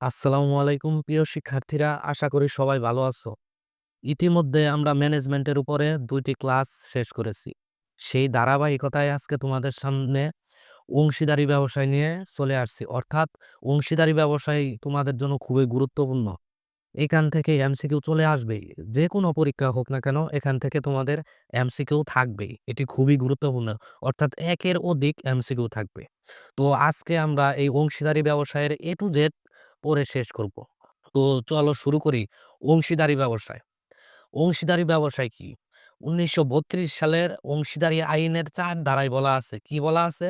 আসসালামু আলাইকুম, প্রিয় শিক্ষার্থীরা। আশা করি সবাই ভালো আছো। ইতিমধ্যে আমরা ম্যানেজমেন্টের উপরে দুইটি ক্লাস শেষ করেছি। সেই ধারাবাহিকতায় আজকে তোমাদের সামনে অংশীদারি ব্যবসায় নিয়ে চলে আসছি। অর্থাৎ অংশীদারি ব্যবসায় তোমাদের জন্য খুবই গুরুত্বপূর্ণ। এখান থেকে এমসিকিউ চলে আসবেই। যে কোনো পরীক্ষা হোক না কেন, এখান থেকে তোমাদের এমসিকিউ থাকবেই। এটি খুবই গুরুত্বপূর্ণ। অর্থাৎ একের অধিক এমসিকিউ থাকবে। তো আজকে আমরা এই অংশীদারি ব্যবসায়ের এ টু জেড পড়ে শেষ করব। তো চলো শুরু করি অংশীদারি ব্যবসায়। অংশীদারি ব্যবসায় কি? উনিশশো বত্রিশ সালের অংশীদারি আইনের চার ধারায় বলা আছে। কি বলা আছে?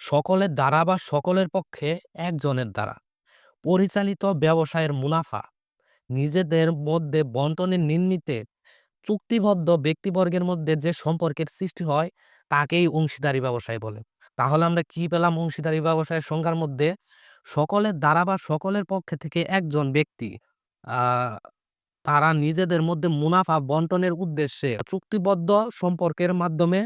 সকলের দ্বারা বা সকলের পক্ষে একজনের দ্বারা। পরিচালিত ব্যবসায়ের মুনাফা। নিজেদের মধ্যে বন্টনের নির্মিতে চুক্তিবদ্ধ ব্যক্তিবর্গের মধ্যে যে সম্পর্কের সৃষ্টি হয়, তাকেই অংশীদারি ব্যবসায় বলে। তাহলে আমরা কি পেলাম অংশীদারি ব্যবসায়ের সংজ্ঞার মধ্যে? সকলের দ্বারা বা সকলের পক্ষে থেকে একজন ব্যক্তি তারা নিজেদের মধ্যে মুনাফা বন্টনের উদ্দেশ্যে চুক্তিবদ্ধ সম্পর্কের মাধ্যমে,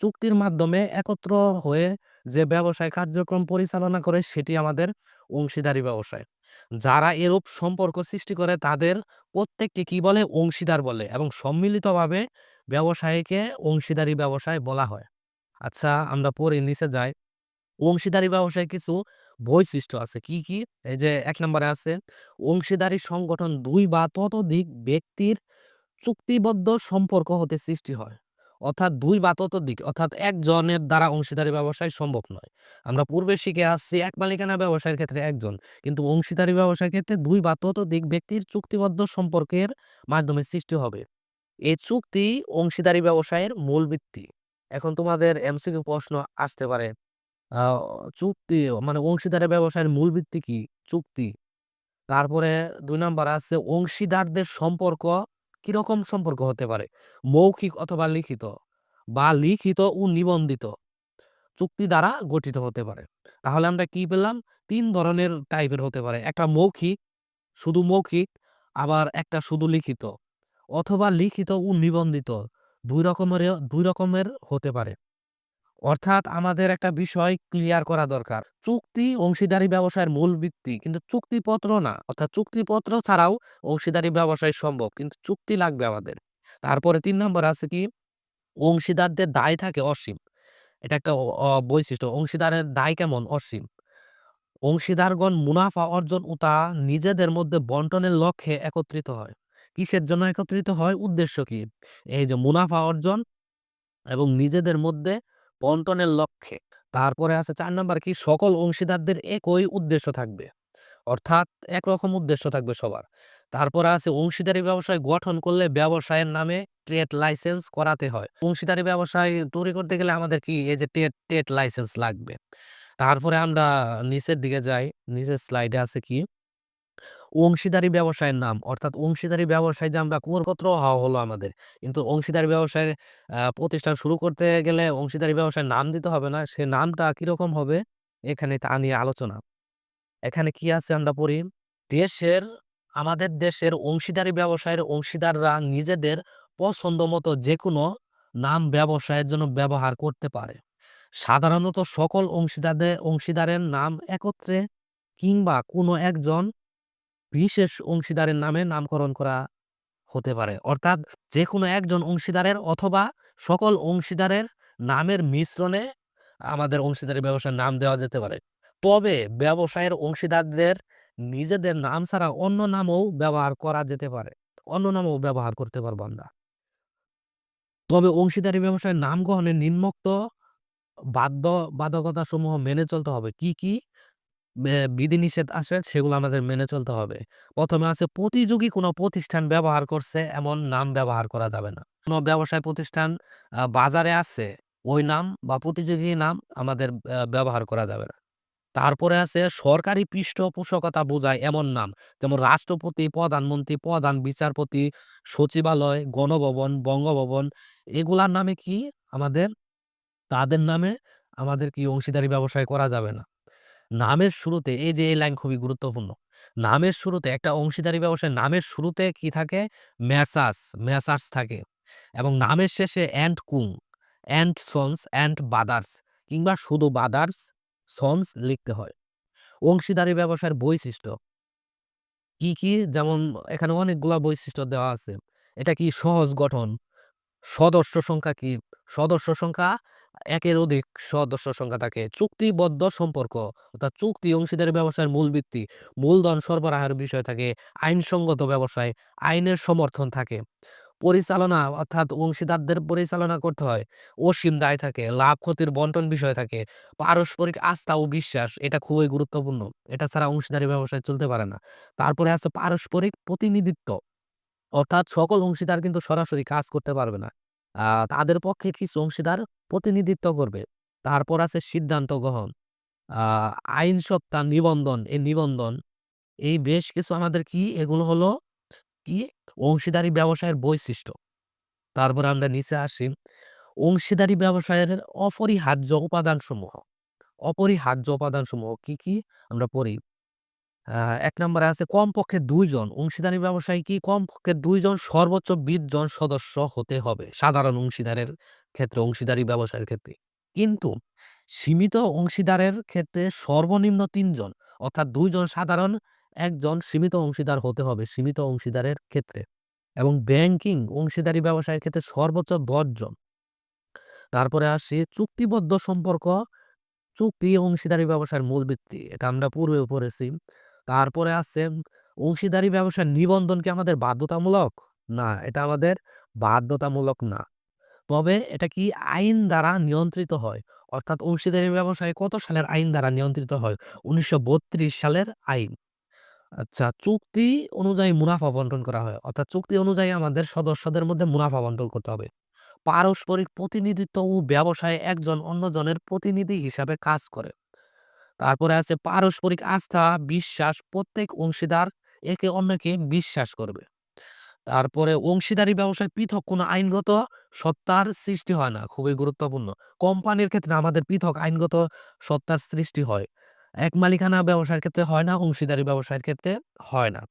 চুক্তির মাধ্যমে একত্র হয়ে যে ব্যবসায় কার্যক্রম পরিচালনা করে সেটি আমাদের অংশীদারি ব্যবসায়। যারা এরূপ সম্পর্ক সৃষ্টি করে তাদের প্রত্যেককে কি বলে? অংশীদার বলে এবং সম্মিলিতভাবে ব্যবসায়ীকে অংশীদারি ব্যবসায় বলা হয়। আচ্ছা আমরা পরে নিচে যাই। অংশীদারি ব্যবসায় কিছু বৈশিষ্ট্য আছে। কি কি? এই যে এক নম্বরে আছে, অংশীদারি সংগঠন দুই বা ততোধিক ব্যক্তির চুক্তিবদ্ধ সম্পর্ক হতে সৃষ্টি হয়। অর্থাৎ দুই বা ততোধিক, অর্থাৎ একজনের দ্বারা অংশীদারি ব্যবসায় সম্ভব নয়। আমরা পূর্বে শিখে আসছি, এক মালিকানা ব্যবসায়ের ক্ষেত্রে একজন। কিন্তু অংশীদারি ব্যবসায়ের ক্ষেত্রে দুই বা ততোধিক ব্যক্তির চুক্তিবদ্ধ সম্পর্কের মাধ্যমে সৃষ্টি হবে। এই চুক্তি অংশীদারি ব্যবসায়ের মূল ভিত্তি। এখন তোমাদের এমসিকিউ প্রশ্ন আসতে পারে চুক্তি মানে অংশীদারি ব্যবসায়ের মূল ভিত্তি কি? চুক্তি। তারপরে ২ নাম্বার আছে অংশীদারদের সম্পর্ক কীরকম সম্পর্ক হতে পারে? মৌখিক অথবা লিখিত বা লিখিত ও নিবন্ধিত চুক্তি দ্বারা গঠিত হতে পারে। তাহলে আমরা কি পেলাম? ৩ ধরনের টাইপের হতে পারে। একটা মৌখিক, শুধু মৌখিক, আবার একটা শুধু লিখিত অথবা লিখিত ও নিবন্ধিত ২ রকমেরও ২ রকমের হতে পারে। অর্থাৎ আমাদের একটা বিষয় ক্লিয়ার করা দরকার। চুক্তি অংশীদারি ব্যবসায়ের মূল ভিত্তি। কিন্তু চুক্তিপত্র না। অর্থাৎ চুক্তিপত্র ছাড়াও অংশীদারি ব্যবসায় সম্ভব। কিন্তু চুক্তি লাগবে আমাদের। তারপরে তিন নম্বর আছে কি? অংশীদারদের দায় থাকে অসীম। এটা একটা বৈশিষ্ট্য। অংশীদারের দায় কেমন? অসীম। অংশীদারগণ মুনাফা অর্জন ও তা নিজেদের মধ্যে বন্টনের লক্ষ্যে একত্রিত হয়। কিসের জন্য একত্রিত হয়? উদ্দেশ্য কি? এই যে মুনাফা অর্জন এবং নিজেদের মধ্যে বন্টনের লক্ষ্যে। তারপরে আছে চার নাম্বার কি সকল অংশীদারদের একই উদ্দেশ্য থাকবে। অর্থাৎ একরকম উদ্দেশ্য থাকবে সবার। তারপরে আছে অংশীদারি ব্যবসায় গঠন করলে ব্যবসায়ের নামে ট্রেড লাইসেন্স করাতে হয়। অংশীদারি ব্যবসায় তৈরি করতে গেলে আমাদের কি এই যে ট্রেড ট্রেড লাইসেন্স লাগবে। তারপরে আমরা নিচের দিকে যাই। নিচের স্লাইডে আছে কি? অংশীদারি ব্যবসায়ের নাম অর্থাৎ অংশীদারি ব্যবসায় যে আমরা করপত্র হওয়া হলো আমাদের। কিন্তু অংশীদারি ব্যবসায়ের প্রতিষ্ঠান শুরু করতে গেলে অংশীদারি ব্যবসায়ের নাম দিতে হবে না। সে নামটা কীরকম হবে? এখানে তা নিয়ে আলোচনা। এখানে কি আছে আমরা পড়ি? দেশের, আমাদের দেশের অংশীদারি ব্যবসায়ের অংশীদাররা নিজেদের পছন্দমতো যেকোনো নাম ব্যবসায়ের জন্য ব্যবহার করতে পারে। সাধারণত সকল অংশীদারদের, অংশীদারের নাম একত্রে কিংবা কোনো একজন বিশেষ অংশীদারের নামে নামকরণ করা হতে পারে। অর্থাৎ যেকোনো একজন অংশীদারের অথবা সকল অংশীদারের নামের মিশ্রণে আমাদের অংশীদারি ব্যবসার নাম দেওয়া যেতে পারে। তবে ব্যবসায়ের অংশীদারদের নিজেদের নাম ছাড়া অন্য নামও ব্যবহার করা যেতে পারে। অন্য নামও ব্যবহার করতে পারব আমরা। তবে অংশীদারি ব্যবসায়ের নাম গ্রহণের নিম্নোক্ত বাধ্য বাধ্যকতাসমূহ মেনে চলতে হবে। কি, কি? বিধিনিষেধ আছে সেগুলো আমাদের মেনে চলতে হবে। প্রথমে আছে প্রতিযোগী কোনো প্রতিষ্ঠান ব্যবহার করছে এমন নাম ব্যবহার করা যাবে না। কোনো ব্যবসায় প্রতিষ্ঠান বাজারে আছে ওই নাম বা প্রতিযোগী নাম আমাদের ব্যবহার করা যাবে না। তারপরে আছে সরকারি পৃষ্ঠপোষকতা বোঝায় এমন নাম যেমন রাষ্ট্রপতি, প্রধানমন্ত্রী, প্রধান বিচারপতি, সচিবালয়, গণভবন, বঙ্গভবন এগুলার নামে কি আমাদের তাদের নামে আমাদের কি অংশীদারি ব্যবসায় করা যাবে না। নামের শুরুতে এই যে এই লাইন খুবই গুরুত্বপূর্ণ। নামের শুরুতে একটা অংশীদারি ব্যবসায় নামের শুরুতে কি থাকে? ম্যাসাস মেসার্স থাকে এবং নামের শেষে and কুং, and sons, and brothers কিংবা শুধু বাদার্স, সন্স লিখতে হয়। অংশীদারি ব্যবসায়ের বৈশিষ্ট্য কি, কি? যেমন এখানে অনেকগুলা বৈশিষ্ট্য দেওয়া আছে। এটা কি সহজ গঠন, সদস্য সংখ্যা কি? সদস্য সংখ্যা ১ এর অধিক সদস্য সংখ্যা থাকে। চুক্তিবদ্ধ সম্পর্ক অর্থাৎ চুক্তি অংশীদারি ব্যবসায়ের মূল ভিত্তি। মূলধন সরবরাহের বিষয় থাকে। আইনসঙ্গত ব্যবসায় আইনের সমর্থন থাকে। পরিচালনা অর্থাৎ অংশীদারদের পরিচালনা করতে হয়। অসীম দায় থাকে। লাভ ক্ষতির বন্টন বিষয় থাকে। পারস্পরিক আস্থা ও বিশ্বাস এটা খুবই গুরুত্বপূর্ণ। এটা ছাড়া অংশীদারি ব্যবসায় চলতে পারে না। তারপরে আছে পারস্পরিক প্রতিনিধিত্ব। অর্থাৎ সকল অংশীদার কিন্তু সরাসরি কাজ করতে পারবে না। তাদের পক্ষে কিছু অংশীদার প্রতিনিধিত্ব করবে। তারপর আছে সিদ্ধান্ত গ্রহণ। আ আইন সত্তা নিবন্ধন, এই নিবন্ধন এই বেশ কিছু আমাদের কি এগুলো হলো কি অংশীদারি ব্যবসায়ের বৈশিষ্ট্য। তারপর আমরা নিচে আসি। অংশীদারি ব্যবসায়ের অপরিহার্য উপাদানসমূহ। অপরিহার্য উপাদানসমূহ কি, কি? আমরা পড়ি। ১ নম্বরে আছে কমপক্ষে ২ জন অংশীদারি ব্যবসায় কি কমপক্ষে ২ জন সর্বোচ্চ ২০ জন সদস্য হতে হবে। সাধারণ অংশীদারের ক্ষেত্রে অংশীদারি ব্যবসায়ের ক্ষেত্রে। কিন্তু সীমিত অংশীদারের ক্ষেত্রে সর্বনিম্ন ৩ জন অর্থাৎ ২ জন সাধারণ, ১ জন সীমিত অংশীদার হতে হবে সীমিত অংশীদারের ক্ষেত্রে। এবং ব্যাংকিং অংশীদারি ব্যবসায়ের ক্ষেত্রে সর্বোচ্চ ১০ জন। তারপরে আসি চুক্তিবদ্ধ সম্পর্ক, চুক্তি অংশীদারি ব্যবসায়ের মূল ভিত্তি। এটা আমরা পূর্বেও পড়েছি। তারপরে আছে অংশীদারি ব্যবসার নিবন্ধন কি আমাদের বাধ্যতামূলক? না, এটা আমাদের বাধ্যতামূলক না। তবে এটা কি আইন দ্বারা নিয়ন্ত্রিত হয়। অর্থাৎ অংশীদারি ব্যবসায় কত সালের আইন দ্বারা নিয়ন্ত্রিত হয়? ১৯৩২ সালের আইন। আচ্ছা চুক্তি অনুযায়ী মুনাফা বন্টন করা হয়। অর্থাৎ চুক্তি অনুযায়ী আমাদের সদস্যদের মধ্যে মুনাফা বন্টন করতে হবে। পারস্পরিক প্রতিনিধিত্ব ও ব্যবসায় একজন অন্যজনের প্রতিনিধি হিসাবে কাজ করে। তারপরে আছে পারস্পরিক আস্থা, বিশ্বাস প্রত্যেক অংশীদার একে অন্যকে বিশ্বাস করবে। তারপরে অংশীদারি ব্যবসায় পৃথক কোনো আইনগত সত্তার সৃষ্টি হয় না। খুবই গুরুত্বপূর্ণ। কোম্পানির ক্ষেত্রে আমাদের পৃথক আইনগত সত্তার সৃষ্টি হয়। এক মালিকানা ব্যবসার ক্ষেত্রে হয় না, অংশীদারি ব্যবসায়ের ক্ষেত্রে হয় না।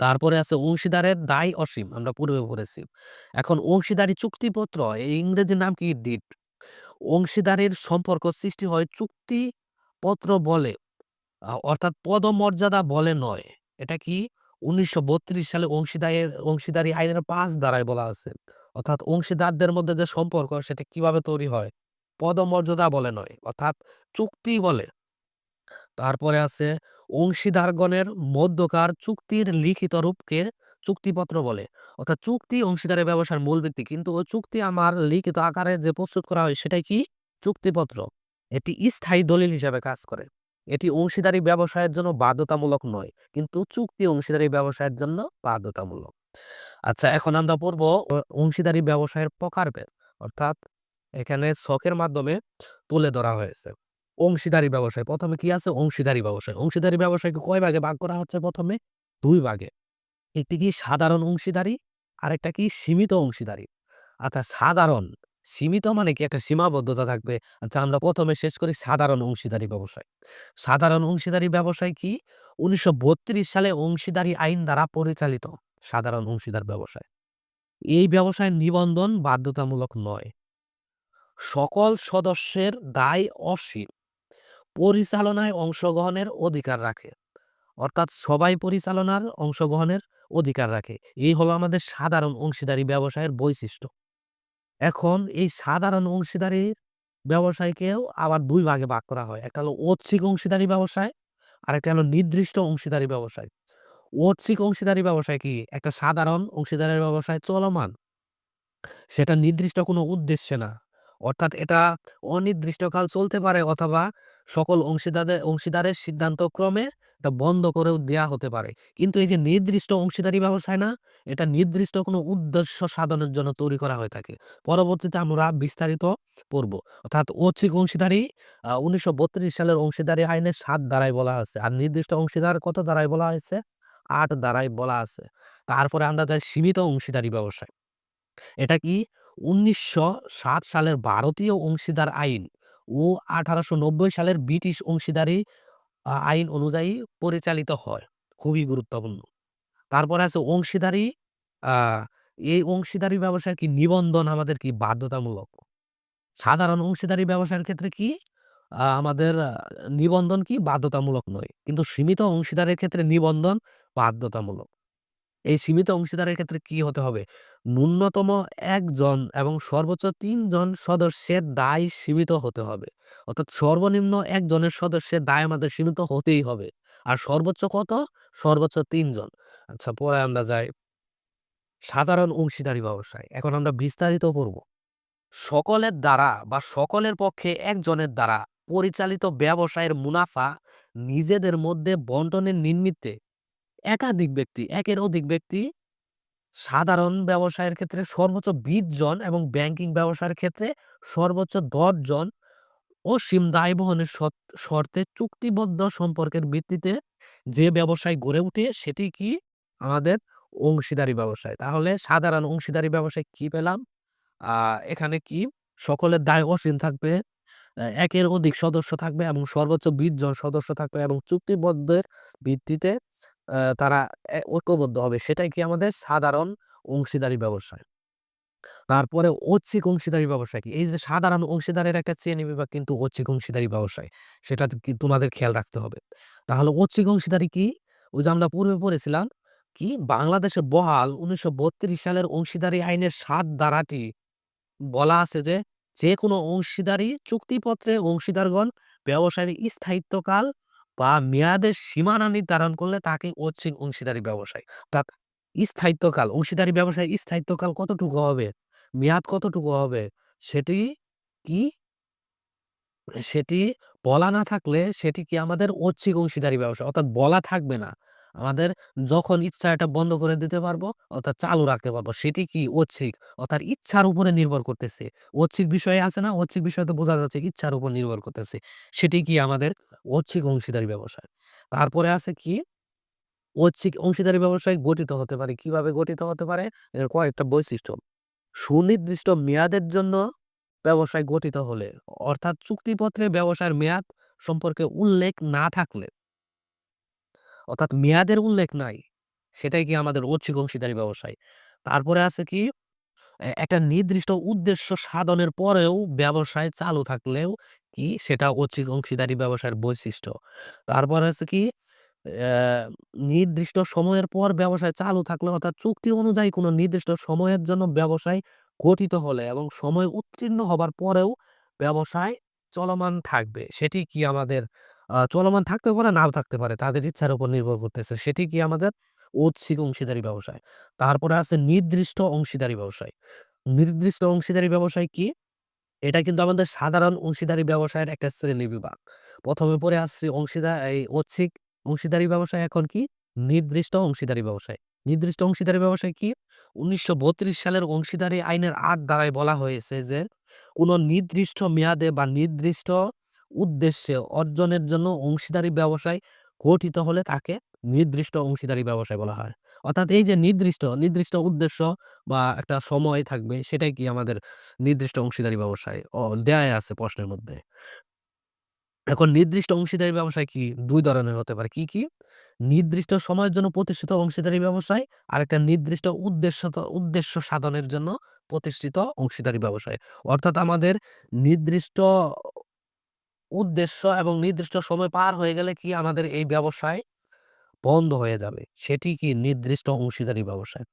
তারপরে আছে অংশীদারের দায় অসীম। আমরা পূর্বে পড়েছি। এখন অংশীদারি চুক্তিপত্র এই ইংরেজি নাম কি? ডিড। অংশীদারের সম্পর্ক সৃষ্টি হয় চুক্তিপত্র বলে। অর্থাৎ পদমর্যাদা বলে নয়। এটা কি? ১৯৩২ সালে অংশীদারের, অংশীদারি আইনের পাঁচ ধারায় বলা আছে। অর্থাৎ অংশীদারদের মধ্যে যে সম্পর্ক, সেটা কীভাবে তৈরি হয়? পদমর্যাদা বলে নয়। অর্থাৎ চুক্তি বলে। তারপরে আছে, অংশীদারগণের মধ্যকার চুক্তির লিখিত রূপকে চুক্তিপত্র বলে। অর্থাৎ চুক্তি অংশীদারের ব্যবসার মূল ভিত্তি। কিন্তু ওই চুক্তি আমার লিখিত আকারে যে প্রস্তুত করা হয়, সেটাই কি? চুক্তিপত্র। এটি স্থায়ী দলিল হিসাবে কাজ করে। এটি অংশীদারি ব্যবসায়ের জন্য বাধ্যতামূলক নয়। কিন্তু চুক্তি অংশীদারি ব্যবসায়ের জন্য বাধ্যতামূলক। আচ্ছা এখন আমরা পড়ব অংশীদারি ব্যবসায়ের প্রকারভেদ। অর্থাৎ এখানে ছকের মাধ্যমে তুলে ধরা হয়েছে। অংশীদারি ব্যবসায় প্রথমে কি আছে? অংশীদারি ব্যবসায়। অংশীদারি ব্যবসায়কে কয় ভাগে ভাগ করা হচ্ছে প্রথমে দুই ভাগে। একটি কি সাধারণ অংশীদারি, আরেকটা কি সীমিত অংশীদারি। আচ্ছা সাধারণ, সীমিত মানে কি একটা সীমাবদ্ধতা থাকবে। আচ্ছা আমরা প্রথমে শেষ করি সাধারণ অংশীদারি ব্যবসায়। সাধারণ অংশীদারি ব্যবসায় কি? ১৯৩২ সালে অংশীদারি আইন দ্বারা পরিচালিত সাধারণ অংশীদার ব্যবসায়। এই ব্যবসায় নিবন্ধন বাধ্যতামূলক নয়। সকল সদস্যের দায় অসীম। পরিচালনায় অংশগ্রহণের অধিকার রাখে। অর্থাৎ সবাই পরিচালনার অংশগ্রহণের অধিকার রাখে। এই হলো আমাদের সাধারণ অংশীদারি ব্যবসায়ের বৈশিষ্ট্য। এখন এই সাধারণ অংশীদারি ব্যবসায়কেও আবার দুই ভাগে ভাগ করা হয়। একটা হলো ঐচ্ছিক অংশীদারি ব্যবসায়, আর একটা হলো নির্দিষ্ট অংশীদারি ব্যবসায়। ঐচ্ছিক অংশীদারি ব্যবসায় কি? একটা সাধারণ অংশীদারি ব্যবসায় চলমান। সেটা নির্দিষ্ট কোনো উদ্দেশ্যে না। অর্থাৎ এটা অনির্দিষ্টকাল চলতে পারে অথবা সকল অংশীদাদের অংশীদারের সিদ্ধান্তক্রমে এটা বন্ধ করেও দেয়া হতে পারে। কিন্তু এই যে নির্দিষ্ট অংশীদারি ব্যবসায় না, এটা নির্দিষ্ট কোনো উদ্দেশ্য সাধনের জন্য তৈরি করা হয়ে থাকে। পরবর্তীতে আমরা বিস্তারিত পড়ব। অর্থাৎ ঐচ্ছিক অংশীদারি উনিশশো ১৯৩২ সালের অংশীদারি আইনের ৭ ধারায় বলা আছে। আর নির্দিষ্ট অংশীদার কত ধারায় বলা হয়েছে? ৮ ধারায় বলা আছে। তারপরে আমরা যাই সীমিত অংশীদারি ব্যবসায়। এটা কি? ১৯৬০ সালের ভারতীয় অংশীদার আইন ও ১৮৯০ সালের ব্রিটিশ অংশীদারি আইন অনুযায়ী পরিচালিত হয়। খুবই গুরুত্বপূর্ণ। তারপরে আছে অংশীদারি এই অংশীদারি ব্যবসার কি নিবন্ধন আমাদের কি বাধ্যতামূলক। সাধারণ অংশীদারি ব্যবসার ক্ষেত্রে কি? আমাদের নিবন্ধন কি বাধ্যতামূলক নয়। কিন্তু সীমিত অংশীদারের ক্ষেত্রে নিবন্ধন বাধ্যতামূলক। এই সীমিত অংশীদারের ক্ষেত্রে কি হতে হবে? ন্যূনতম একজন এবং সর্বোচ্চ তিনজন সদস্যের দায় সীমিত হতে হবে। অর্থাৎ সর্বনিম্ন ১ জনের সদস্যের দায় আমাদের সীমিত হতেই হবে। আর সর্বোচ্চ কত? সর্বোচ্চ তিনজন আচ্ছা পরে আমরা যাই সাধারণ অংশীদারি ব্যবসায়। এখন আমরা বিস্তারিত পড়ব। সকলের দ্বারা বা সকলের পক্ষে একজনের দ্বারা পরিচালিত ব্যবসায়ের মুনাফা নিজেদের মধ্যে বন্টনের নিমিত্তে একাধিক ব্যক্তি, একের অধিক ব্যক্তি সাধারণ ব্যবসায়ের ক্ষেত্রে সর্বোচ্চ ২০ জন এবং ব্যাংকিং ব্যবসায়ের ক্ষেত্রে সর্বোচ্চ ১০ জন অসীম দায় বহনের শর্তে চুক্তিবদ্ধ সম্পর্কের ভিত্তিতে যে ব্যবসায় গড়ে উঠে সেটি কি? আমাদের অংশীদারি ব্যবসায়। তাহলে সাধারণ অংশীদারি ব্যবসায় কি পেলাম? এখানে কি? সকলের দায় অসীম থাকবে, একের অধিক সদস্য থাকবে এবং সর্বোচ্চ ২০ জন সদস্য থাকবে এবং চুক্তিবদ্ধের ভিত্তিতে তারা ঐক্যবদ্ধ হবে। সেটাই কি আমাদের সাধারণ অংশীদারি ব্যবসায়। তারপরে ঐচ্ছিক অংশীদারি ব্যবসা কি? এই যে সাধারণ অংশীদারের একটা শ্রেণীবিভাগ কিন্তু ঐচ্ছিক অংশীদারি ব্যবসায়। সেটা কি তোমাদের খেয়াল রাখতে হবে। তাহলে ঐচ্ছিক অংশীদারি কি? ওই যে আমরা পূর্বে পড়েছিলাম কি? বাংলাদেশে বহাল ১৯৩২ সালের অংশীদারি আইনের ৭ ধারাটি বলা আছে যে, যেকোনো অংশীদারি চুক্তিপত্রে অংশীদারগণ ব্যবসায়ের স্থায়িত্বকাল বা মেয়াদের সীমানা নির্ধারণ করলে তাকে ঐচ্ছিক অংশীদারি ব্যবসায়। অর্থাৎ স্থায়িত্বকাল, অংশীদারি ব্যবসায় স্থায়িত্বকাল কতটুকু হবে? মেয়াদ কতটুকু হবে? সেটি কি? সেটি বলা না থাকলে সেটি কি আমাদের ঐচ্ছিক অংশীদারি ব্যবসা। অর্থাৎ বলা থাকবে না। আমাদের যখন ইচ্ছা এটা বন্ধ করে দিতে পারব, অর্থাৎ চালু রাখতে পারব। সেটি কি? ঐচ্ছিক। অর্থাৎ ইচ্ছার উপরে নির্ভর করতেছে। ঐচ্ছিক বিষয়ে আছে না? ঐচ্ছিক বিষয় তো বোঝা যাচ্ছে ইচ্ছার উপর নির্ভর করতেছে। সেটি কি আমাদের ঐচ্ছিক অংশীদারি ব্যবসায়। তারপরে আছে কি? ঐচ্ছিক অংশীদারি ব্যবসায় গঠিত হতে পারে। কীভাবে গঠিত হতে পারে? এর কয়েকটা বৈশিষ্ট্য। সুনির্দিষ্ট মেয়াদের জন্য ব্যবসায় গঠিত হলে, অর্থাৎ চুক্তিপত্রে ব্যবসায়ের মেয়াদ সম্পর্কে উল্লেখ না থাকলে অর্থাৎ মেয়াদের উল্লেখ নাই। সেটাই কি আমাদের ঐচ্ছিক অংশীদারি ব্যবসায়। তারপরে আছে কি? একটা নির্দিষ্ট উদ্দেশ্য সাধনের পরেও ব্যবসায় চালু থাকলেও কি? সেটা ঐচ্ছিক অংশীদারি ব্যবসায়ের বৈশিষ্ট্য। তারপর আছে কি? নির্দিষ্ট সময়ের পর ব্যবসায় চালু থাকলে অর্থাৎ চুক্তি অনুযায়ী কোনো নির্দিষ্ট সময়ের জন্য ব্যবসায় গঠিত হলে এবং সময় উত্তীর্ণ হবার পরেও ব্যবসায় চলমান থাকবে। সেটি কি আমাদের চলমান থাকতে পারে, নাও থাকতে পারে। তাদের ইচ্ছার উপর নির্ভর করতেছে। সেটি কি আমাদের ঐচ্ছিক অংশীদারি ব্যবসায়। তারপরে আছে নির্দিষ্ট অংশীদারি ব্যবসায়। নির্দিষ্ট অংশীদারি ব্যবসায় কি? এটা কিন্তু আমাদের সাধারণ অংশীদারি ব্যবসায়ের একটা শ্রেণি বিভাগ প্রথমে পরে আসছে অংশীদার এই ঐচ্ছিক অংশীদারি ব্যবসায় এখন কি? নির্দিষ্ট অংশীদারি ব্যবসায়। নির্দিষ্ট অংশীদারি ব্যবসায় কি? ১৯৩২ সালের অংশীদারি আইনের ৮ ধারায় বলা হয়েছে যে, কোনো নির্দিষ্ট মেয়াদে বা নির্দিষ্ট উদ্দেশ্যে অর্জনের জন্য অংশীদারি ব্যবসায় গঠিত হলে তাকে নির্দিষ্ট অংশীদারি ব্যবসায় বলা হয়। অর্থাৎ এই যে নির্দিষ্ট, নির্দিষ্ট উদ্দেশ্য বা একটা সময় থাকবে সেটাই কি আমাদের নির্দিষ্ট অংশীদারি ব্যবসায় অ দেয়াই আছে প্রশ্নের মধ্যে। এখন নির্দিষ্ট অংশীদারি ব্যবসায় কি? দুই ধরনের হতে পারে। কি, কি? নির্দিষ্ট সময়ের জন্য প্রতিষ্ঠিত অংশীদারি ব্যবসায়, আর একটা নির্দিষ্ট উদ্দেশ্য উদ্দেশ্য সাধনের জন্য প্রতিষ্ঠিত অংশীদারি ব্যবসায়। অর্থাৎ আমাদের নির্দিষ্ট উদ্দেশ্য এবং নির্দিষ্ট সময় পার হয়ে গেলে কি আমাদের এই ব্যবসায় বন্ধ হয়ে যাবে। সেটি কি? নির্দিষ্ট অংশীদারি ব্যবসায়।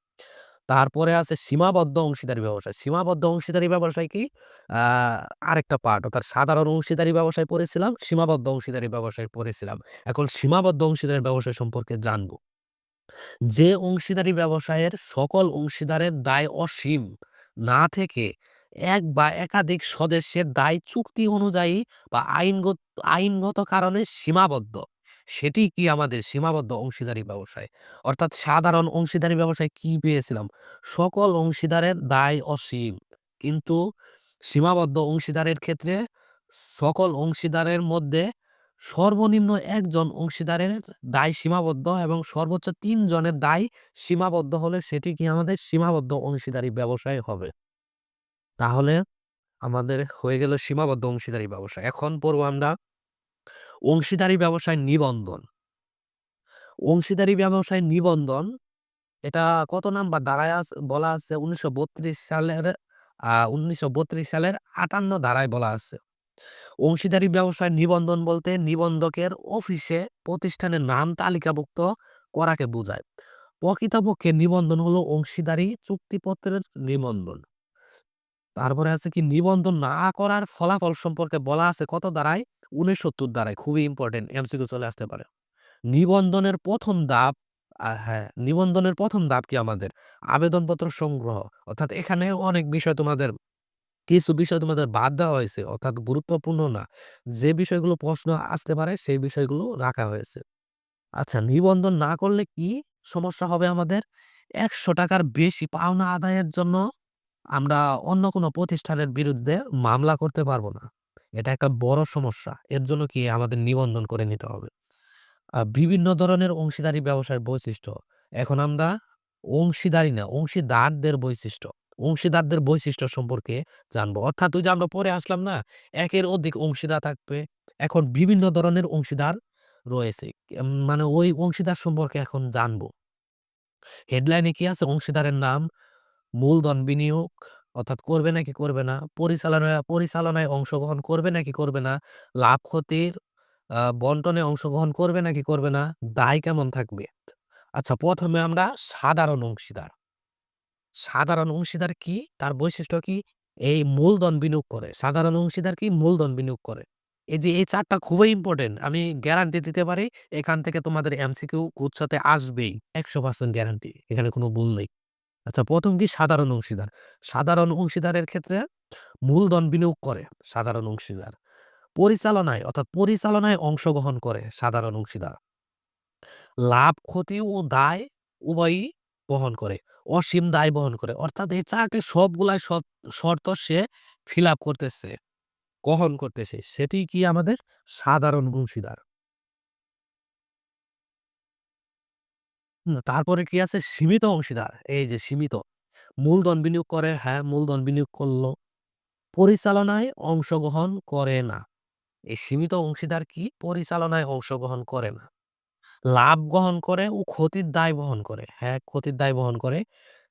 তারপরে আছে সীমাবদ্ধ অংশীদারি ব্যবসায়। সীমাবদ্ধ অংশীদারি ব্যবসায় কি? আরেকটা পার্ট অর্থাৎ সাধারণ অংশীদারি ব্যবসায় পড়েছিলাম, সীমাবদ্ধ অংশীদারি ব্যবসায় পড়েছিলাম। এখন সীমাবদ্ধ অংশীদারি ব্যবসায় সম্পর্কে জানব। যে অংশীদারি ব্যবসায়ের সকল অংশীদারের দায় অসীম না থেকে এক বা একাধিক সদস্যের দায় চুক্তি অনুযায়ী বা আইনগত আইনগত কারণে সীমাবদ্ধ। সেটি কি আমাদের সীমাবদ্ধ অংশীদারি ব্যবসায়। অর্থাৎ সাধারণ অংশীদারি ব্যবসায় কি পেয়েছিলাম? সকল অংশীদারের দায় অসীম। কিন্তু সীমাবদ্ধ অংশীদারের ক্ষেত্রে সকল অংশীদারের মধ্যে সর্বনিম্ন একজন অংশীদারের দায় সীমাবদ্ধ এবং সর্বোচ্চ তিনজনের দায় সীমাবদ্ধ হলে সেটি কি আমাদের সীমাবদ্ধ অংশীদারি ব্যবসায় হবে। তাহলে আমাদের হয়ে গেল সীমাবদ্ধ অংশীদারি ব্যবসা। এখন পড়ব আমরা অংশীদারি ব্যবসায় নিবন্ধন। অংশীদারি ব্যবসায় নিবন্ধন, এটা কত নাম্বার ধারায় বলা আছে ১৯৩২ সালের ১৯৩২ সালের ৫৮ ধারায় বলা আছে। অংশীদারি ব্যবসায় নিবন্ধন বলতে নিবন্ধকের অফিসে প্রতিষ্ঠানের নাম তালিকাভুক্ত করাকে বোঝায় প্রকৃতপক্ষে নিবন্ধন হলো অংশীদারি চুক্তিপত্রের নিবন্ধন তারপরে আছে কি নিবন্ধন না করার ফলাফল সম্পর্কে বলা আছে কত দ্বারায়? উনসত্তর দ্বারায় খুবই ইম্পর্টেন্ট এমসিকিউ চলে আসতে পারে। নিবন্ধনের প্রথম আহ, হ্যাঁ নিবন্ধনের প্রথম ধাপ কি আমাদের? আবেদনপত্র সংগ্রহ। অর্থাৎ এখানে অনেক বিষয় তোমাদের কিছু বিষয় তোমাদের বাদ দেওয়া হয়েছে অর্থাৎ গুরুত্বপূর্ণ না। যে বিষয়গুলো প্রশ্ন আসতে পারে সেই বিষয়গুলো রাখা হয়েছে। আচ্ছা নিবন্ধন না করলে কি সমস্যা হবে আমাদের? একশো টাকার বেশি পাওনা আদায়ের জন্য আমরা অন্য কোনো প্রতিষ্ঠানের বিরুদ্ধে মামলা করতে পারব না। এটা একটা বড় সমস্যা। এর জন্য কি আমাদের নিবন্ধন করে নিতে হবে। বিভিন্ন ধরনের অংশীদারি ব্যবসার বৈশিষ্ট্য। এখন আমরা অংশীদারি না, অংশীদারদের বৈশিষ্ট্য। অংশীদারদের বৈশিষ্ট্য সম্পর্কে জানব। অর্থাৎ ওই যে আমরা পরে আসলাম না, একের অধিক অংশীদার থাকবে। এখন বিভিন্ন ধরনের অংশীদার রয়েছে। মানে ওই অংশীদার সম্পর্কে এখন জানব। হেডলাইনে কি আছে? অংশীদারের নাম মূলধন বিনিয়োগ অর্থাৎ করবে নাকি করবে না, পরিচালনায় পরিচালনায় অংশগ্রহণ করবে নাকি করবে না, লাভ ক্ষতির বন্টনে অংশগ্রহণ করবে নাকি করবে না, দায় কেমন থাকবে? আচ্ছা প্রথমে আমরা সাধারণ অংশীদার। সাধারণ অংশীদার কি? তার বৈশিষ্ট্য কি? এই মূলধন বিনিয়োগ করে। সাধারণ অংশীদার কি? মূলধন বিনিয়োগ করে। এই যে, এই চারটা খুবই ইম্পর্টেন্ট আমি গ্যারান্টি দিতে পারি, এখান থেকে তোমাদের এমসিকিউ গুচ্ছতে আসবেই। একশো পার্সেন্ট গ্যারান্টি এখানে কোনো ভুল নেই। আচ্ছা প্রথম কি সাধারণ অংশীদার? সাধারণ অংশীদারের ক্ষেত্রে মূলধন বিনিয়োগ করে সাধারণ অংশীদার। পরিচালনায়, অর্থাৎ পরিচালনায় অংশগ্রহণ করে সাধারণ অংশীদার। লাভ, ক্ষতি ও দায় উভয়ই বহন করে, অসীম দায় বহন করে। অর্থাৎ এই চাকরি সবগুলাই শর্ত- সে ফিল করতেছে, গ্রহণ করতেছে। সেটি কি আমাদের সাধারণ অংশীদার? তারপরে কি আছে? সীমিত অংশীদার। এই যে সীমিত। মূলধন বিনিয়োগ করে হ্যাঁ মূলধন বিনিয়োগ করল। পরিচালনায় অংশগ্রহণ করে না। এই সীমিত অংশীদার কি? পরিচালনায় অংশগ্রহণ করে না। লাভ গ্রহণ করে ও ক্ষতির দায় বহন করে। হ্যাঁ ক্ষতির দায় বহন করে।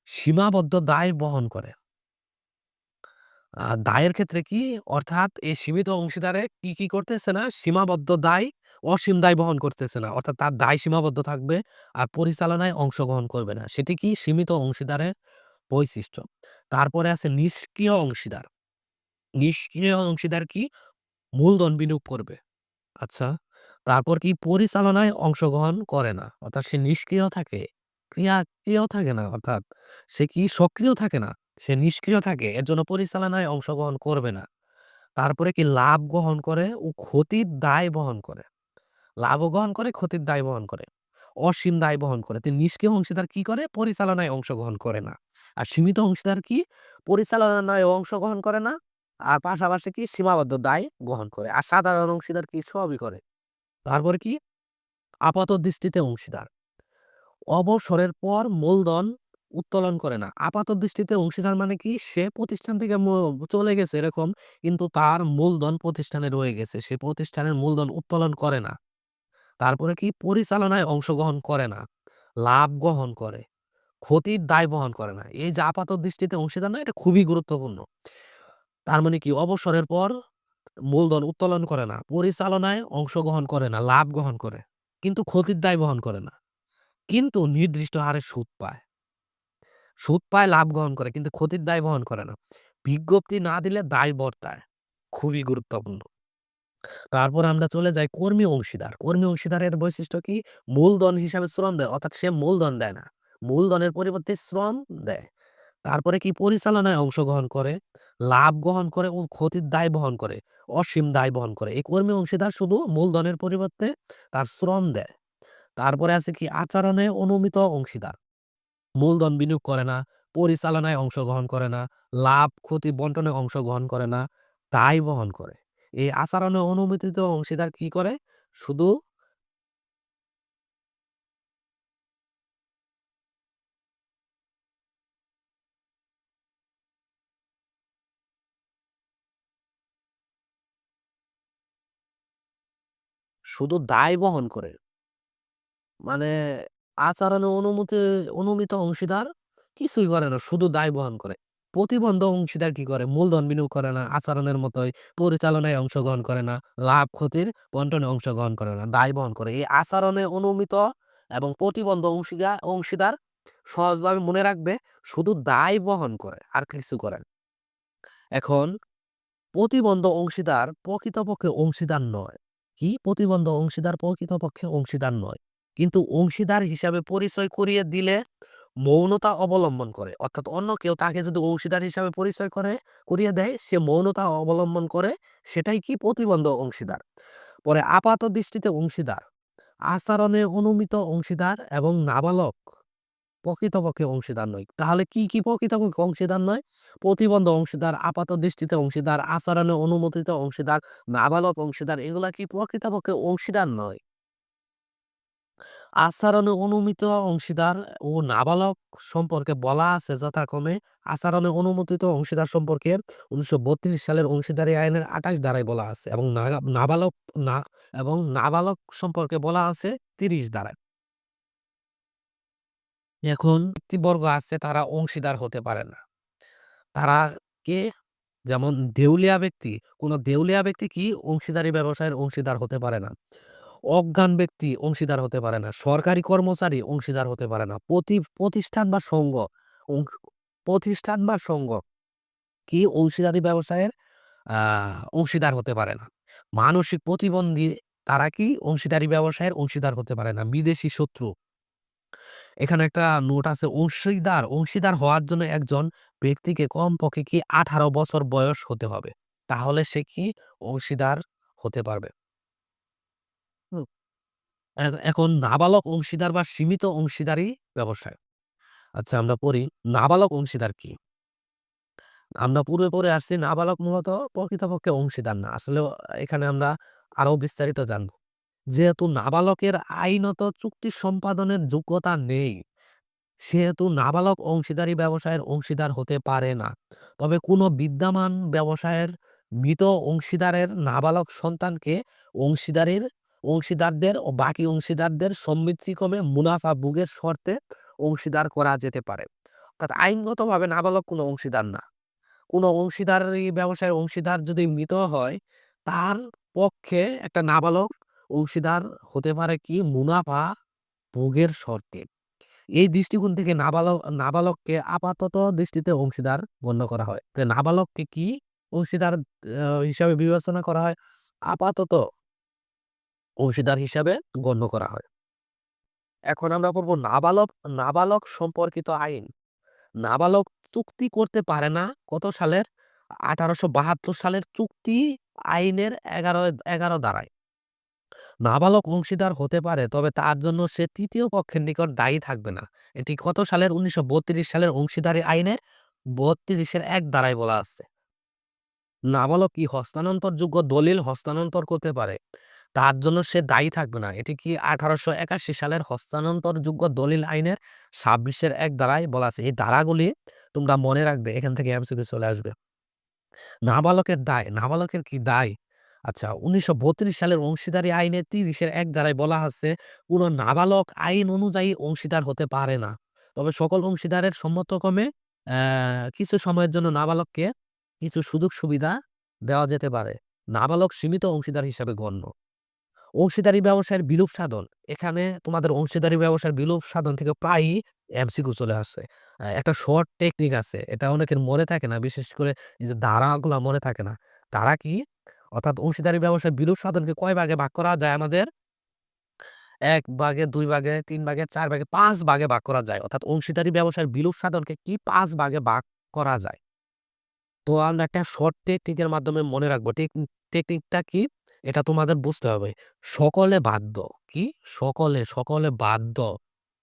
সীমাবদ্ধ দায় বহন করে। দায়ের ক্ষেত্রে কি? অর্থাৎ এই সীমিত অংশীদারে কি কি করতেছে না? সীমাবদ্ধ দায় অসীম দায় বহন করতেছে না। অর্থাৎ তার দায় সীমাবদ্ধ থাকবে আর পরিচালনায় অংশগ্রহণ করবে না। সেটি কি? সীমিত অংশীদারের বৈশিষ্ট্য। তারপরে আছে নিষ্ক্রিয় অংশীদার। নিষ্ক্রিয় অংশীদার কি? মূলধন বিনিয়োগ করবে। আচ্ছা তারপর কি? পরিচালনায় অংশগ্রহণ করে না। অর্থাৎ সে নিষ্ক্রিয় থাকে। ক্রিয়া ক্রিয় থাকে না। অর্থাৎ সে কি? সক্রিয় থাকে না। সে নিষ্ক্রিয় থাকে, এর জন্য পরিচালনায় অংশগ্রহণ করবে না। তারপরে কি লাভ গ্রহণ করে? ও ক্ষতির দায় বহন করে। লাভও গ্রহণ করে, ক্ষতির দায় বহন করে। অসীম দায় বহন করে। তিনি নিষ্ক্রিয় অংশীদার কি করে? পরিচালনায় অংশগ্রহণ করে না। আর সীমিত অংশীদার কি? পরিচালনায় অংশগ্রহণ করে না। আর পাশাপাশি কি? সীমাবদ্ধ দায় গ্রহণ করে। আর সাধারণ অংশীদার কি? সবই করে। তারপরে কি? আপাত দৃষ্টিতে অংশীদার। অবসরের পর মূলধন উত্তোলন করে না। আপাত দৃষ্টিতে অংশীদার মানে কি? সে প্রতিষ্ঠান থেকে চলে গেছে এরকম, কিন্তু তার মূলধন প্রতিষ্ঠানে রয়ে গেছে। সে প্রতিষ্ঠানের মূলধন উত্তোলন করে না। তারপরে কি? পরিচালনায় অংশগ্রহণ করে না। লাভ গ্রহণ করে। ক্ষতির দায় বহন করে না। এই যে আপাত দৃষ্টিতে অংশীদার না, এটা খুবই গুরুত্বপূর্ণ। তার মানে কি? অবসরের পর মূলধন উত্তোলন করে না। পরিচালনায় অংশগ্রহণ করে না, লাভ গ্রহণ করে। কিন্তু ক্ষতির দায় বহন করে না। কিন্তু নির্দিষ্ট হারে সুদ পায়। সুদ পায়, লাভ গ্রহণ করে, কিন্তু ক্ষতির দায় বহন করে না। বিজ্ঞপ্তি না দিলে দায় বর্তায়। খুবই গুরুত্বপূর্ণ। তারপর আমরা চলে যাই কর্মী অংশীদার। কর্মী অংশীদারের বৈশিষ্ট্য কি? মূলধন হিসাবে শ্রম দেয়, অর্থাৎ সে মূলধন দেয় না। মূলধনের পরিবর্তে শ্রম দেয়। তারপরে কি? পরিচালনায় অংশগ্রহণ করে, লাভ গ্রহণ করে ও ক্ষতির দায় বহন করে, অসীম দায় বহন করে। এই কর্মী অংশীদার শুধু মূলধনের পরিবর্তে তার শ্রম দেয়। তারপরে আছে কি? আচরণে অনুমিত অংশীদার। মূলধন বিনিয়োগ করে না, পরিচালনায় অংশগ্রহণ করে না, লাভ, ক্ষতি বন্টনে অংশগ্রহণ করে না দায় বহন করে। এই আচরণে অনুমোদিত অংশীদার কি করে? শুধু শুধু দায় বহন করে। মানে আচরণে অনুমতি, অনুমিত অংশীদার কিছুই করে না, শুধু দায় বহন করে। প্রতিবন্ধ অংশীদার কি করে? মূলধন বিনিয়োগ করে না, আচরণের মতোই পরিচালনায় অংশগ্রহণ করে না, লাভ ক্ষতির বন্টনে অংশগ্রহণ করে না দায় বহন করে। এই আচরণে অনুমিত এবং প্রতিবন্ধ অংশীদার অংশীদার সহজভাবে মনে রাখবে, শুধু দায় বহন করে, আর কিছু করে। এখন, প্রতিবন্ধ অংশীদার প্রকৃতপক্ষে অংশীদার নয়। কি? প্রতিবন্ধ অংশীদার প্রকৃতপক্ষে অংশীদার নয়। কিন্তু অংশীদার হিসাবে পরিচয় করিয়ে দিলে মৌনতা অবলম্বন করে। অর্থাৎ অন্য কেউ তাকে যদি অংশীদার হিসাবে পরিচয় করে, করিয়ে দেয়, সে মৌনতা অবলম্বন করে, সেটাই কি প্রতিবন্ধ অংশীদার? পরে আপাত দৃষ্টিতে অংশীদার। আচরণে অনুমিত অংশীদার এবং নাবালক প্রকৃতপক্ষে অংশীদার নয়। তাহলে কি কি প্রকৃতপক্ষে অংশীদার নয়? প্রতিবন্ধ অংশীদার, আপাত দৃষ্টিতে অংশীদার, আচরণে অনুমোদিত অংশীদার, নাবালক অংশীদার, এগুলা কি প্রকৃতপক্ষে অংশীদার নয়? আচরণে অনুমিত অংশীদার ও নাবালক সম্পর্কে বলা আছে যথাক্রমে। আচরণে অনুমোদিত অংশীদার সম্পর্কে উনিশশো বত্রিশ সালের অংশীদারি আইনের আঠাশ ধারায় বলা আছে এবং নাবালক, না, এবং নাবালক সম্পর্কে বলা আছে তিরিশ ধারায়। এখন ব্যক্তিবর্গ আছে, তারা অংশীদার হতে পারে না। তারা কে? যেমন দেউলিয়া ব্যক্তি। কোন দেউলিয়া ব্যক্তি কি অংশীদারি ব্যবসায়ের অংশীদার হতে পারে না। অজ্ঞান ব্যক্তি অংশীদার হতে পারে না, সরকারি কর্মচারী অংশীদার হতে পারে না, প্রতি, প্রতিষ্ঠান বা সংঘ প্রতিষ্ঠান বা সংঘ কি অংশীদারি ব্যবসায়ের অংশীদার হতে পারে না। মানসিক প্রতিবন্ধী তারা কি অংশীদারি ব্যবসায়ের অংশীদার হতে পারে না, বিদেশি শত্রু। এখানে একটা নোট আছে, অংশীদার অংশীদার হওয়ার জন্য একজন ব্যক্তিকে কমপক্ষে কি আঠারো বছর বয়স হতে হবে, তাহলে সে কি অংশীদার হতে পারবে? এখন নাবালক অংশীদার বা সীমিত অংশীদারি ব্যবসায়। আচ্ছা আমরা পড়ি, নাবালক অংশীদার কি? আমরা পূর্বে পড়ে আসছি নাবালক মূলত প্রকৃতপক্ষে অংশীদার না। আসলে এখানে আমরা আরও বিস্তারিত জানব। যেহেতু নাবালকের আইনত চুক্তি সম্পাদনের যোগ্যতা নেই, সেহেতু নাবালক অংশীদারি ব্যবসায়ের অংশীদার হতে পারে না। তবে কোনো বিদ্যমান ব্যবসায়ের মৃত অংশীদারের নাবালক সন্তানকে অংশীদারের অংশীদারদের ও বাকি অংশীদারদের সমৃদ্ধিক্রমে মুনাফা ভোগের শর্তে অংশীদার করা যেতে পারে। অর্থাৎ আইনগতভাবে নাবালক কোনো অংশীদার না। কোনো অংশীদারি ব্যবসায়ের অংশীদার যদি মৃত হয়, তার পক্ষে একটা নাবালক অংশীদার হতে পারে কি মুনাফা ভোগের শর্তে। এই দৃষ্টিকোণ থেকে নাবালক, নাবালককে আপাতত দৃষ্টিতে অংশীদার গণ্য করা হয়। তো নাবালককে কি অংশীদার হিসাবে বিবেচনা করা হয়? আপাতত অংশীদার হিসাবে গণ্য করা হয়। এখন আমরা পড়ব নাবালক নাবালক সম্পর্কিত আইন। নাবালক চুক্তি করতে পারে না, কত সালের? আঠারোশো বাহাত্তর সালের চুক্তি আইনের এগারো এগারো দ্বারায়। নাবালক অংশীদার হতে পারে, তবে তার জন্য সে তৃতীয় পক্ষের নিকট দায়ী থাকবে না। এটি কত সালের? উনিশশো বত্রিশ সালের অংশীদারি আইনের বত্রিশের এক দ্বারায় বলা আছে। নাবালক কি হস্তান্তরযোগ্য দলিল হস্তান্তর করতে পারে? তার জন্য সে দায়ী থাকবে না। এটি কি আঠারোশো একাশি সালের হস্তান্তরযোগ্য দলিল আইনের ছাব্বিশের এক দ্বারায় বলা আছে? এই ধারাগুলি তোমরা মনে রাখবে, এখান থেকে এমসিকিউ চলে আসবে। নাবালকের দায়, নাবালকের কি দায়? আচ্ছা উনিশশো সালের অংশীদারি আইনের তিরিশের এক দ্বারায় বলা আছে, কোন নাবালক আইন অনুযায়ী অংশীদার হতে পারে না। তবে সকল অংশীদারের সম্মতক্রমে কিছু সময়ের জন্য নাবালককে কিছু সুযোগ সুবিধা দেওয়া যেতে পারে। নাবালক সীমিত অংশীদার হিসাবে গণ্য। অংশীদারি ব্যবসায়ের বিলোপ সাধন। এখানে তোমাদের অংশীদারি ব্যবসার বিলোপ সাধন থেকে প্রায়ই এমসিকিউ চলে আসছে একটা শর্ট টেকনিক আছে। এটা অনেকের মনে থাকে না, বিশেষ করে যে ধারাগুলা মনে থাকে না। তারা কি? অর্থাৎ অংশীদারি ব্যবসার বিলোপ সাধনকে কয় ভাগে ভাগ করা যায় আমাদের? এক ভাগে, দুই ভাগে, তিন ভাগে, চার ভাগে, পাঁচ ভাগে ভাগ করা যায়। অর্থাৎ অংশীদারি ব্যবসার বিলোপ সাধনকে কি পাঁচ ভাগে ভাগ করা যায়? তো আমরা একটা শর্ট টেকনিকের মাধ্যমে মনে রাখব। টেক- টেকনিকটা কি? এটা তোমাদের বুঝতে হবে। সকলে বাধ্য কি? সকলে সকলে বাধ্য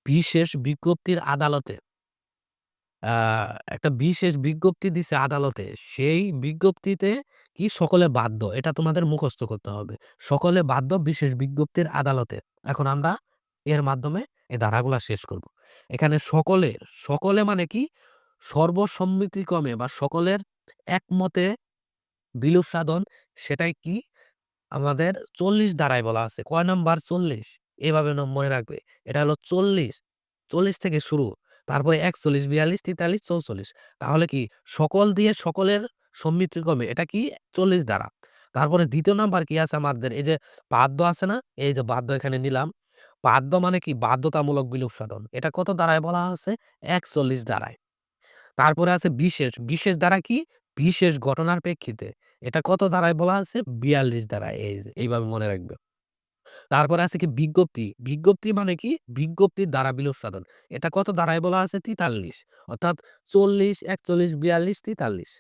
বিশেষ বিজ্ঞপ্তির আদালতে একটা বিশেষ বিজ্ঞপ্তি দিছে আদালতে, সেই বিজ্ঞপ্তিতে কি সকলে বাধ্য এটা তোমাদের মুখস্থ করতে হবে। সকলে বাধ্য বিশেষ বিজ্ঞপ্তির আদালতে। এখন আমরা এর মাধ্যমে এই ধারাগুলা শেষ করব। এখানে সকলে সকলে মানে কি? সর্বসম্মতিক্রমে বা সকলের একমতে বিলোপ সাধন, সেটাই কি? আমাদের চল্লিশ ধারায় বলা আছে কয় নাম্বার চল্লিশ এভাবে মনে রাখবে এটা হলো চল্লিশ চল্লিশ থেকে শুরু তারপরে ৪১, ৪২, ৪৩, ৪৪ তাহলে কি সকল দিয়ে সকলের সম্মিলিতক্রমে এটা কি ৪০ দ্বারা। তারপরে দ্বিতীয় নাম্বার কি আছে আমাদের এই যে বাদ্য আছে না? এই যে বাদ্য এখানে নিলাম। বাদ্য মানে কি বাধ্যতামূলক বিলোপ সাধন। এটা কত দ্বারায় বলা আছে? ৪১ দ্বারায়। তারপরে আছে বিশেষ, বিশেষ দ্বারা কি? বিশেষ ঘটনার প্রেক্ষিতে। এটা কত দ্বারায় বলা আছে? ৪২ দ্বারায় এই এইভাবে মনে রাখবে। তারপরে আছে কি বিজ্ঞপ্তি, বিজ্ঞপ্তি মানে কি? বিজ্ঞপ্তির দ্বারা বিলোপ সাধন। এটা কত দ্বারায় বলা আছে? ৪৩ অর্থাৎ ৪০, ৪১, ৪২, ৪৩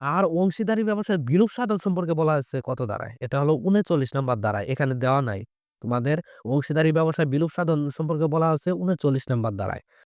আর অংশীদারি ব্যবসায় বিলোপ সাধন সম্পর্কে বলা আছে কত দ্বারায়? এটা হলো ৩৯ নাম্বার দ্বারায়। এখানে দেওয়া নাই। তোমাদের অংশীদারি ব্যবসায় বিলোপ সাধন সম্পর্কে বলা হচ্ছে ৩৯ নাম্বার দ্বারায়।